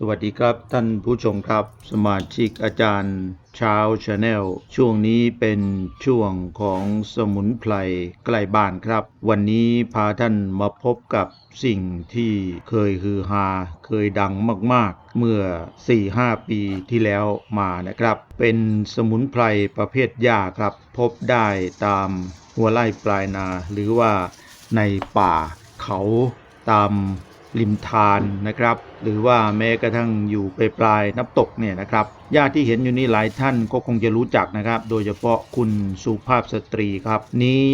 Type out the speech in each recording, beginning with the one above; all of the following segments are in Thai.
สวัสดีครับท่านผู้ชมครับ สมาชิกอาจารย์เช้าชาแนลช่วงนี้เป็นช่วงของสมุนไพรใกล้บ้านครับ วันนี้พาท่านมาพบกับสิ่งที่เคยฮือฮาเคยดังมากๆ เมื่อ 4-5 ปีที่แล้วมานะครับ เป็นสมุนไพรประเภทหญ้าครับ พบได้ตามหัวไร่ปลายนาหรือว่าในป่าเขาตาม ริมทานนะครับ หรือว่าแม้กระทั่งอยู่ไปปลายน้ำตกเนี่ยนะครับญาติที่เห็นอยู่นี่หลายท่านก็คงจะรู้จักนะครับ โดยเฉพาะคุณสุภาพสตรีครับ นี้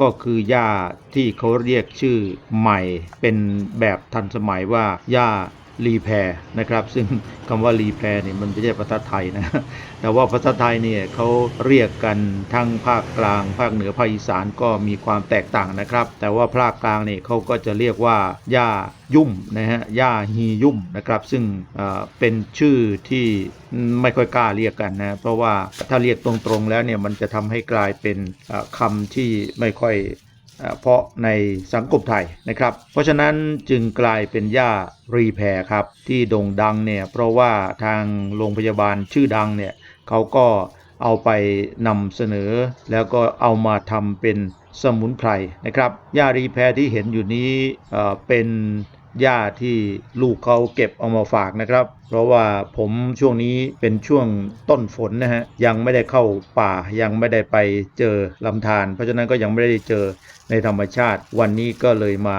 ก็คือยาที่เขาเรียกชื่อใหม่ เป็นแบบทันสมัยว่ายา รีแพร์นะครับ ซึ่งคำว่ารีแพรเนี่ยมันไม่ใช่ภาษาไทยนะ แต่ว่าภาษาไทยเนี่ยเขาเรียกกันทั้งภาคกลาง ภาคเหนือภาคอีสานก็มีความแตกต่างนะครับ แต่ว่าภาคกลางเนี่ยเขาก็จะเรียกว่าหญ้ายุ่มนะฮะหญ้าฮียุ่มนะครับ ซึ่งเป็นชื่อที่ไม่ค่อยกล้าเรียกกันนะเพราะว่าถ้าเรียกตรงๆแล้วเนี่ยมันจะทำให้กลายเป็นเอ่อคำที่ไม่ค่อย เพราะในสังคมไทยนะครับ เพราะฉะนั้นจึงกลายเป็นย่ารีแพรครับ ที่โด่งดังเนี่ยเพราะว่าทางโรงพยาบาลชื่อดังเนี่ยเขาก็เอาไปนำเสนอ แล้วก็เอามาทำเป็นสมุนไพรนะครับย่ารีแพรที่เห็นอยู่นี้เป็น หญ้าที่ลูกเขาเก็บเอามาฝากนะครับ เพราะว่าผมช่วงนี้เป็นช่วงต้นฝนนะฮะยังไม่ได้เข้าป่ายังไม่ได้ไปเจอลำธารเพราะฉะนั้นก็ยังไม่ได้เจอในธรรมชาติ วันนี้ก็เลยมา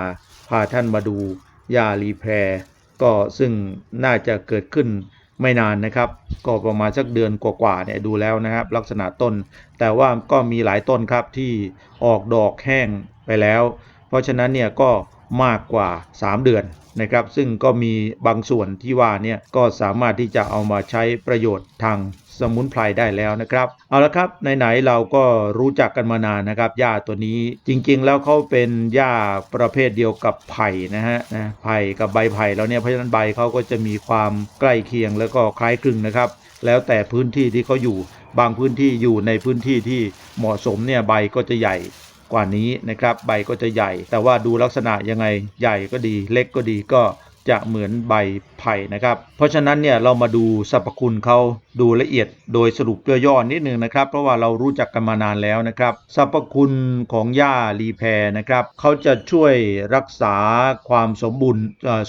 พาท่านมาดูยารีแพรก็ซึ่งน่าจะเกิดขึ้นไม่นานนะครับ ก็ประมาณสักเดือนกว่าๆเนี่ยดูแล้วนะครับ ลักษณะต้น แต่ว่าก็มีหลายต้นครับที่ออกดอกแห้งไปแล้ว เพราะฉะนั้นเนี่ยก็ มากกว่า 3 เดือนนะครับ ซึ่งก็มีบางส่วนที่ว่าเนี่ยก็สามารถที่จะเอามาใช้ประโยชน์ทางสมุนไพรได้แล้วนะครับ เอาละครับไหนๆเราก็รู้จักกันมานานนะครับหญ้าตัวนี้จริงๆแล้วเขาเป็นหญ้าประเภทเดียวกับไผ่นะฮะนะไผ่กับใบไผ่แล้วเนี่ยเพราะฉะนั้นใบเขาก็จะมีความใกล้เคียงแล้วก็คล้ายคลึงนะครับ แล้วแต่พื้นที่ที่เขาอยู่บางพื้นที่อยู่ในพื้นที่ที่เหมาะสมเนี่ยใบก็จะใหญ่ กว่านี้นะครับใบก็จะใหญ่ แต่ว่าดูลักษณะยังไงใหญ่ก็ดี เล็กก็ดีก็จะเหมือนใบไผ่นะครับ เพราะฉะนั้นเนี่ยเรามาดูสรรพคุณเขาดูละเอียดโดยสรุปย่อๆนิดนึงนะครับ เพราะว่าเรารู้จักกันมานานแล้วนะครับ สรรพคุณของหญ้ารีแพรนะครับเขาจะช่วยรักษาความสมบูรณ์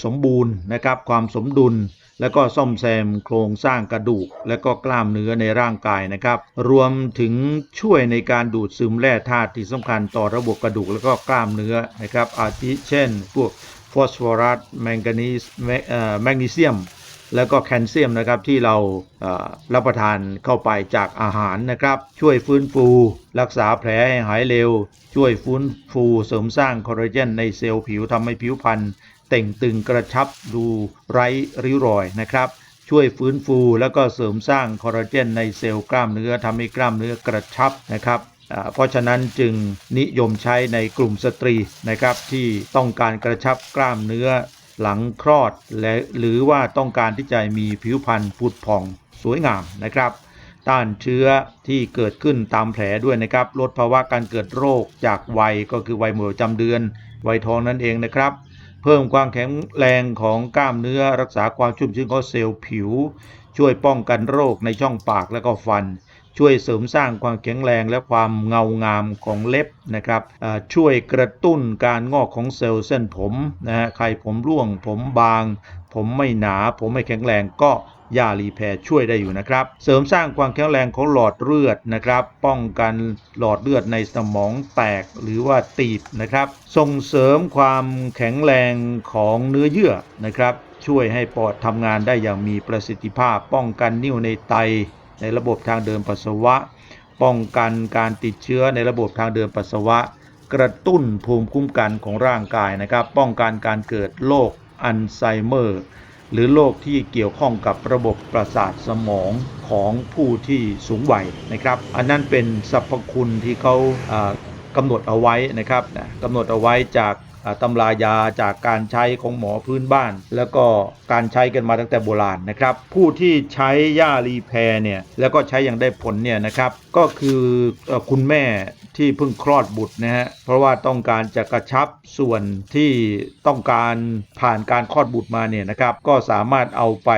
สมบูรณ์นะครับความสมดุลแล้วก็ซ่อมแซมโครงสร้างกระดูก และก็กล้ามเนื้อในร่างกายนะครับ รวมถึงช่วยในการดูดซึมแร่ธาตุที่สำคัญต่อระบบกระดูก และก็กล้ามเนื้อนะครับ อาทิเช่น พวกฟอสฟอรัสแมงกานีสแมเอ่อแมกนีเซียม แล้วก็แคลเซียมนะครับที่เรารับประทานเข้าไปจากอาหารนะครับ ช่วยฟื้นฟู รักษาแผลให้หายเร็ว ช่วยฟื้นฟูเสริมสร้างคอลลาเจนในเซลล์ผิวทำให้ผิวพรรณเต่งตึงกระชับดูไร้ริ้วรอยนะครับช่วยฟื้นฟูแล้วก็เสริมสร้างคอลลาเจนในเซลล์กล้ามเนื้อทำให้กล้ามเนื้อกระชับนะครับเพราะฉะนั้นจึงนิยมใช้ในกลุ่มสตรีนะครับที่ต้องการกระชับกล้ามเนื้อ หลังคลอดและหรือว่าต้องการที่จะมีผิวพรรณผุดผ่องสวยงามนะครับ ต้านเชื้อที่เกิดขึ้นตามแผลด้วยนะครับ ลดภาวะการเกิดโรคจากวัยก็คือวัยหมดประจำเดือน วัยทองนั่นเองนะครับ เพิ่มความแข็งแรงของกล้ามเนื้อรักษาความชุ่มชื้นของเซลล์ผิว ช่วยป้องกันโรคในช่องปากและก็ฟัน ช่วยเสริมสร้างความแข็งแรงและความเงางามของเล็บนะครับช่วยกระตุ้นการงอกของเซลล์เส้นผมนะฮะใครผมร่วง ผมบาง ผมไม่หนา ผมไม่แข็งแรงก็ยารีแพรช่วยได้อยู่นะครับ เสริมสร้างความแข็งแรงของหลอดเลือดนะครับ ป้องกันหลอดเลือดในสมองแตกหรือว่าตีบนะครับ ส่งเสริมความแข็งแรงของเนื้อเยื่อนะครับ ช่วยให้ปอดทำงานได้อย่างมีประสิทธิภาพ ป้องกันนิ่วในไต ในระบบทางเดินปัสสาวะ ป้องกันการติดเชื้อในระบบทางเดินปัสสาวะ กระตุ้นภูมิคุ้มกันของร่างกายนะครับ ป้องกันการเกิดโรคอัลไซเมอร์ หรือโรคที่เกี่ยวข้องกับระบบประสาทสมองของผู้ที่สูงวัยนะครับ อันนั้นเป็นสรรพคุณที่เขากำหนดเอาไว้นะครับกำหนดเอาไว้จาก ตำรายาจากการใช้ของหมอพื้นบ้าน แล้วก็การใช้กันมาตั้งแต่โบราณนะครับ ผู้ที่ใช้ยารีแพรเนี่ยแล้วก็ใช้อย่างได้ผลเนี่ยนะครับ ก็คือเอ่อคุณแม่ที่เพิ่งคลอดบุตรนะฮะ เพราะว่าต้องการจะกระชับส่วนที่ต้องการผ่านการคลอดบุตรมาเนี่ยนะครับ ก็สามารถเอาไป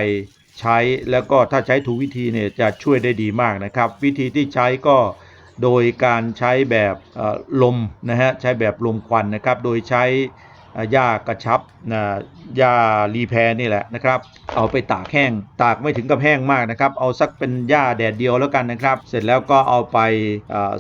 ใช้แล้วก็ถ้าใช้ถูกวิธีเนี่ยจะช่วยได้ดีมากนะครับ วิธีที่ใช้ก็ โดยการใช้แบบลมนะฮะใช้แบบลมควันนะครับ โดยใช้ หญ้ากระชับนะหญ้ารีแพรนี่แหละนะครับ เอาไปตากแห้ง ตากไม่ถึงกับแห้งมากนะครับ เอาสักเป็นหญ้าแดดเดียวแล้วกันนะครับ เสร็จแล้วก็เอาไป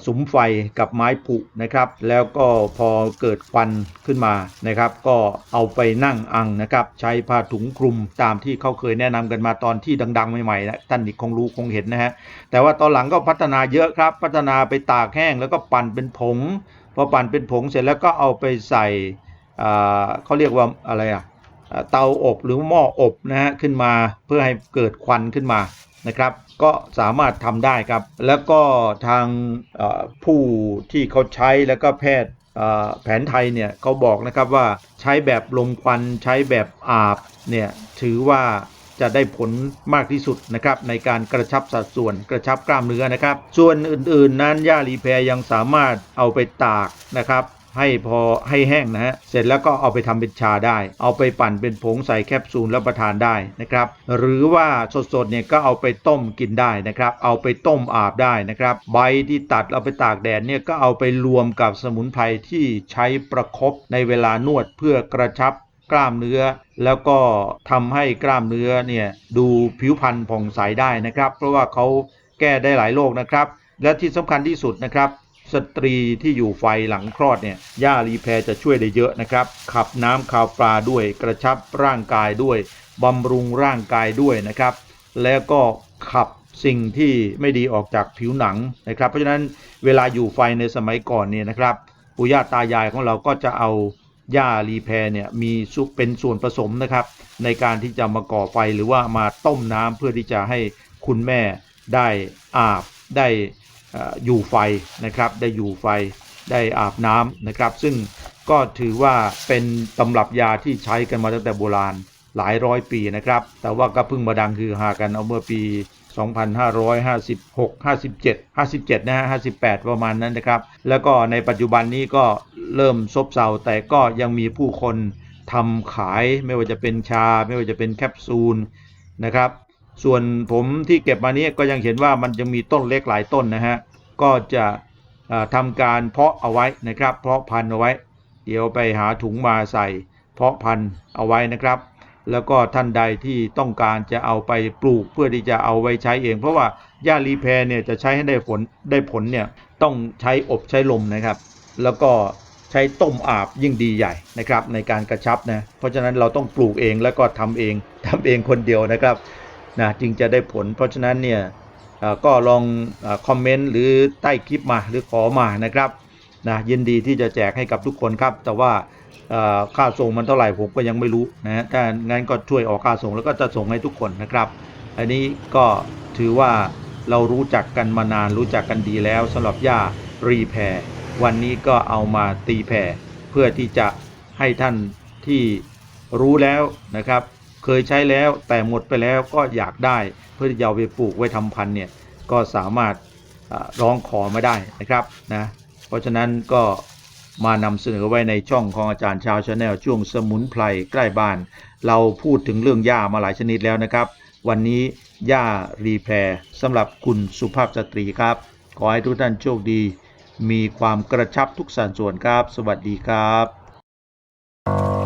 สุมไฟกับไม้ผุนะครับ แล้วก็พอเกิดควันขึ้นมานะครับ ก็เอาไปนั่งอังนะครับ ใช้ผ้าถุงคลุมตามที่เขาเคยแนะนำกันมาตอนที่ดังๆ ใหม่ๆนะท่านอีกคงรู้คงเห็นนะฮะ แต่ว่าตอนหลังก็พัฒนาเยอะครับ พัฒนาไปตากแห้งแล้วก็ปั่นเป็นผง พอปั่นเป็นผงเสร็จแล้วก็เอาไปใส่ เขาเรียกว่าอะไรอะเตาอบหรือหม้ออบนะฮะขึ้นมาเพื่อให้เกิดควันขึ้นมานะครับก็สามารถทำได้ครับ แล้วก็ทางผู้ที่เขาใช้แล้วก็แพทย์แผนไทยเนี่ยเขาบอกนะครับว่าใช้แบบลมควันใช้แบบอาบเนี่ยถือว่าจะได้ผลมากที่สุดนะครับในการกระชับสัดส่วนกระชับกล้ามเนื้อนะครับ ส่วนอื่นๆนั้นย่ารีแพรยังสามารถเอาไปตากนะครับ ให้พอให้แห้งนะฮะ เสร็จแล้วก็เอาไปทำเป็นชาได้ เอาไปปั่นเป็นผงใส่แคปซูลแล้วประทานได้นะครับ หรือว่าสดๆเนี่ยก็เอาไปต้มกินได้นะครับ เอาไปต้มอาบได้นะครับ ใบที่ตัดเอาไปตากแดดเนี่ยก็เอาไปรวมกับสมุนไพรที่ใช้ประคบในเวลานวดเพื่อกระชับกล้ามเนื้อแล้วก็ทำให้กล้ามเนื้อเนี่ยดูผิวพรรณผ่องใสได้นะครับ เพราะว่าเขาแก้ได้หลายโรคนะครับ และที่สำคัญที่สุดนะครับ สตรีที่อยู่ไฟหลังคลอดเนี่ยย่ารีแพรจะช่วยได้เยอะนะครับ ขับน้ำขาวปลาด้วย กระชับร่างกายด้วยบำรุงร่างกายด้วยนะครับ แล้วก็ขับสิ่งที่ไม่ดีออกจากผิวหนังนะครับ เพราะฉะนั้นเวลาอยู่ไฟในสมัยก่อนเนี่ยนะครับปู่ย่าตายายของเราก็จะเอาหญ้ารีแพรเนี่ยมีซุปเป็นส่วนผสมนะครับ ในการที่จะมาก่อไฟหรือว่ามาต้มน้ำเพื่อที่จะให้คุณแม่ได้อาบได้ อยู่ไฟนะครับได้อยู่ไฟได้อาบน้ำนะครับ ซึ่งก็ถือว่าเป็นตำรับยาที่ใช้กันมาตั้งแต่โบราณหลายร้อยปีนะครับ แต่ว่าก็เพิ่งมาดังคือหากันเอาเมื่อปี 2556 57 57 นะฮะ 58 ประมาณนั้นนะครับ แล้วก็ในปัจจุบันนี้ก็เริ่มซบเซาแต่ก็ยังมีผู้คนทำขายไม่ว่าจะเป็นชา ไม่ว่าจะเป็นแคปซูลนะครับ ส่วนผมที่เก็บมานี้ก็ยังเห็นว่ามันยังมีต้นเล็กหลายต้นนะฮะ ก็จะเอ่อทำการเพาะเอาไว้นะครับ เพาะพันธุ์เอาไว้ เดี๋ยวไปหาถุงมาใส่ เพาะพันธุ์เอาไว้นะครับ แล้วก็ท่านใดที่ต้องการจะเอาไปปลูกเพื่อที่จะเอาไว้ใช้เอง เพราะว่าหญ้ารีแพรเนี่ยจะใช้ให้ได้ผลได้ผลเนี่ยต้องใช้อบใช้ลมนะครับ แล้วก็ใช้ต้มอาบยิ่งดีใหญ่นะครับในการกระชับนะ เพราะฉะนั้นเราต้องปลูกเองแล้วก็ทำเองทำเองคนเดียวนะครับ นะจึงจะได้ผล เพราะฉะนั้นเนี่ยก็ลองอคอมเมนต์หรือใต้คลิปมาหรือขอมานะครับนะยินดีที่จะแจกให้กับทุกคนครับ แต่ว่าค่าส่งมันเท่าไหร่ผมก็ยังไม่รู้นะฮะถ้างั้นก็ช่วยออกค่าส่งแล้วก็จะส่งให้ทุกคนนะครับ อันนี้ก็ถือว่าเรารู้จักกันมานานรู้จักกันดีแล้วสำหรับย่ารีแพรวันนี้ก็เอามาตีแผ่เพื่อที่จะให้ท่านที่รู้แล้วนะครับ เคยใช้แล้วแต่หมดไปแล้วก็อยากได้เพื่อจะเอาไปปลูกไว้ทำพันธุ์เนี่ยก็สามารถร้องขอมาได้นะครับนะเพราะฉะนั้นก็มานำเสนอไว้ในช่องของอาจารย์ชาวชาแนลช่วงสมุนไพรใกล้บ้าน เราพูดถึงเรื่องหญ้ามาหลายชนิดแล้วนะครับ วันนี้หญ้ารีแพรสำหรับคุณสุภาพสตรีครับ ขอให้ทุกท่านโชคดี มีความกระชับทุกสัดส่วนครับ สวัสดีครับ